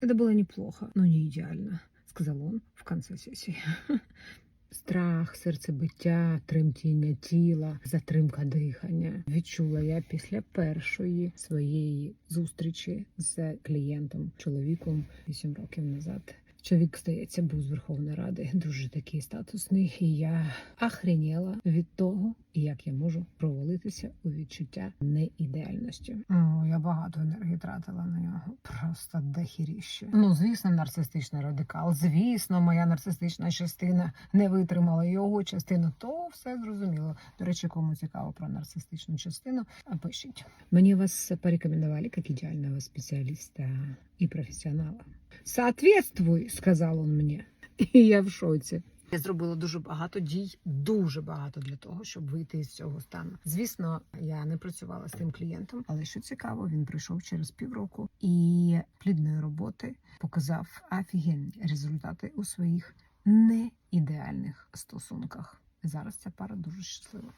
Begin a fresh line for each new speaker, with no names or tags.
Это было неплохо, но не идеально, сказал он в конце сессии. Страх, серцебиття, тремтіння тіла, затримка дихання відчула я після першої своєї зустрічі з клієнтом, чоловіком 8 років назад. Чоловік, здається, був з Верховної Ради, дуже такий статусний, і я ахреніла від того, як я можу провалитися у відчуття неідеальності. О, я багато енергії тратила на нього. Просто дохіріще. Ну, звісно, нарцистичний радикал. Звісно, моя нарцистична частина не витримала його частину. То все зрозуміло. До речі, кому цікаво про нарцистичну частину, пишіть. Мені вас порекомендовали як ідеального спеціаліста і професіонала. Соответствуй, сказав он мені. І я в шоці. Я зробила дуже багато дій, дуже багато для того, щоб вийти з цього стану. Звісно, я не працювала з тим клієнтом, але що цікаво, він прийшов через півроку і плідної роботи показав офігенні результати у своїх неідеальних стосунках. Зараз ця пара дуже щаслива.